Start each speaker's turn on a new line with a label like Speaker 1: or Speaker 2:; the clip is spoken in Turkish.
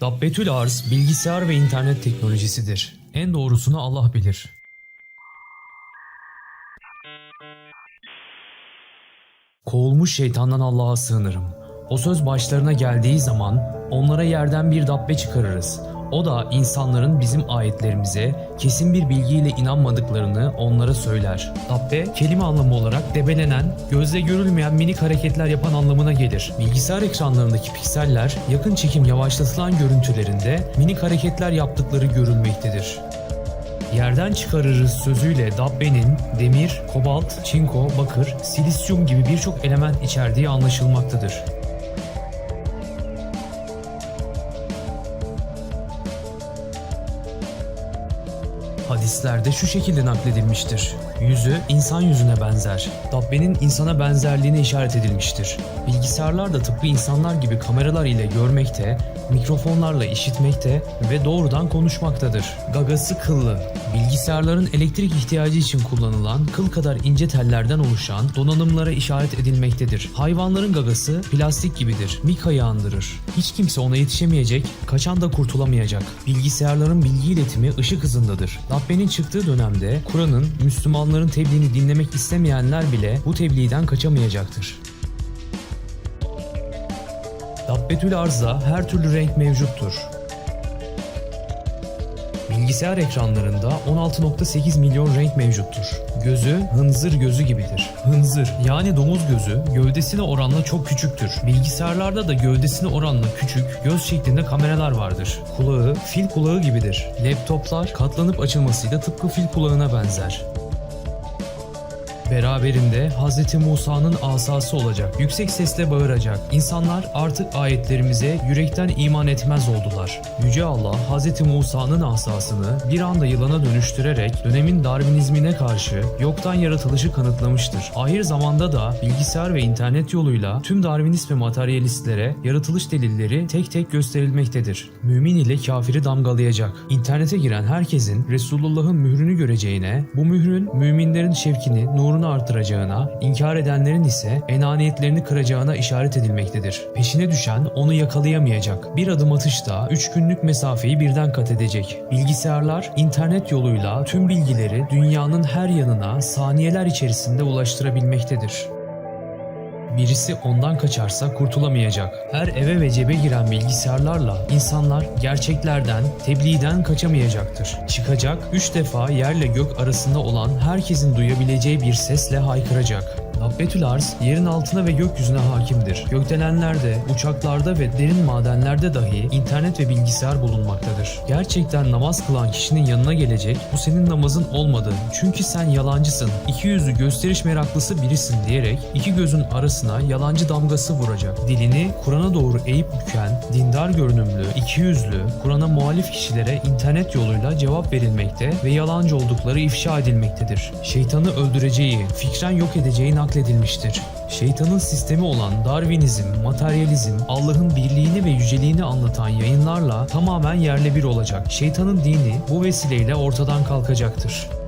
Speaker 1: Dabbetül arz bilgisayar ve internet teknolojisidir. En doğrusunu Allah bilir. Kovulmuş şeytandan Allah'a sığınırım. O söz başlarına geldiği zaman onlara yerden bir dabbe çıkarırız. O da insanların bizim ayetlerimize kesin bir bilgiyle inanmadıklarını onlara söyler. Dabbe kelime anlamı olarak debelenen, gözle görülmeyen minik hareketler yapan anlamına gelir. Bilgisayar ekranlarındaki pikseller yakın çekim yavaşlatılan görüntülerinde minik hareketler yaptıkları görülmektedir. Yerden çıkarırız sözüyle dabbenin demir, kobalt, çinko, bakır, silisyum gibi birçok element içerdiği anlaşılmaktadır. Hadislerde şu şekilde nakledilmiştir. Yüzü insan yüzüne benzer. Dabbenin insana benzerliğine işaret edilmiştir. Bilgisayarlar da tıpkı insanlar gibi kameralar ile görmekte, mikrofonlarla işitmekte ve doğrudan konuşmaktadır. Gagası kıllı. Bilgisayarların elektrik ihtiyacı için kullanılan kıl kadar ince tellerden oluşan donanımlara işaret edilmektedir. Hayvanların gagası plastik gibidir. Mika'yı andırır. Hiç kimse ona yetişemeyecek, kaçan da kurtulamayacak. Bilgisayarların bilgi iletimi ışık hızındadır. Dabbenin çıktığı dönemde Kur'an'ın Müslümanların tebliğini dinlemek istemeyenler bile bu tebliğden kaçamayacaktır. Dabbetül arzda her türlü renk mevcuttur. Bilgisayar ekranlarında 16.8 milyon renk mevcuttur. Gözü hınzır gözü gibidir. Hınzır yani domuz gözü gövdesine oranla çok küçüktür. Bilgisayarlarda da gövdesine oranla küçük göz şeklinde kameralar vardır. Kulağı fil kulağı gibidir. Laptoplar katlanıp açılmasıyla tıpkı fil kulağına benzer. Beraberinde Hz. Musa'nın asası olacak. Yüksek sesle bağıracak. İnsanlar artık ayetlerimize yürekten iman etmez oldular. Yüce Allah Hz. Musa'nın asasını bir anda yılana dönüştürerek dönemin Darwinizmine karşı yoktan yaratılışı kanıtlamıştır. Ahir zamanda da bilgisayar ve internet yoluyla tüm Darwinist ve materyalistlere yaratılış delilleri tek tek gösterilmektedir. Mümin ile kafiri damgalayacak. İnternete giren herkesin Resulullah'ın mührünü göreceğine, bu mührün müminlerin şevkini, nurunu artıracağına, inkar edenlerin ise enaniyetlerini kıracağına işaret edilmektedir. Peşine düşen onu yakalayamayacak. Bir adım atışta 3 günlük mesafeyi birden kat edecek. Bilgisayarlar internet yoluyla tüm bilgileri dünyanın her yanına saniyeler içerisinde ulaştırabilmektedir. Birisi ondan kaçarsa kurtulamayacak. Her eve ve cebe giren bilgisayarlarla insanlar gerçeklerden, tebliğden kaçamayacaktır. Çıkacak, üç defa yerle gök arasında olan herkesin duyabileceği bir sesle haykıracak. Dabbetül arz yerin altına ve gökyüzüne hakimdir. Gökdelenlerde, uçaklarda ve derin madenlerde dahi internet ve bilgisayar bulunmaktadır. Gerçekten namaz kılan kişinin yanına gelecek, bu senin namazın olmadı çünkü sen yalancısın, iki yüzlü gösteriş meraklısı birisin diyerek iki gözün arasına yalancı damgası vuracak. Dilini Kur'an'a doğru eğip büken, dindar görünümlü, iki yüzlü, Kur'an'a muhalif kişilere internet yoluyla cevap verilmekte ve yalancı oldukları ifşa edilmektedir. Şeytanı öldüreceği, fikren yok edeceği nakledilmiştir. Şeytanın sistemi olan Darwinizm, materyalizm, Allah'ın birliğini ve yüceliğini anlatan yayınlarla tamamen yerle bir olacak. Şeytanın dini bu vesileyle ortadan kalkacaktır.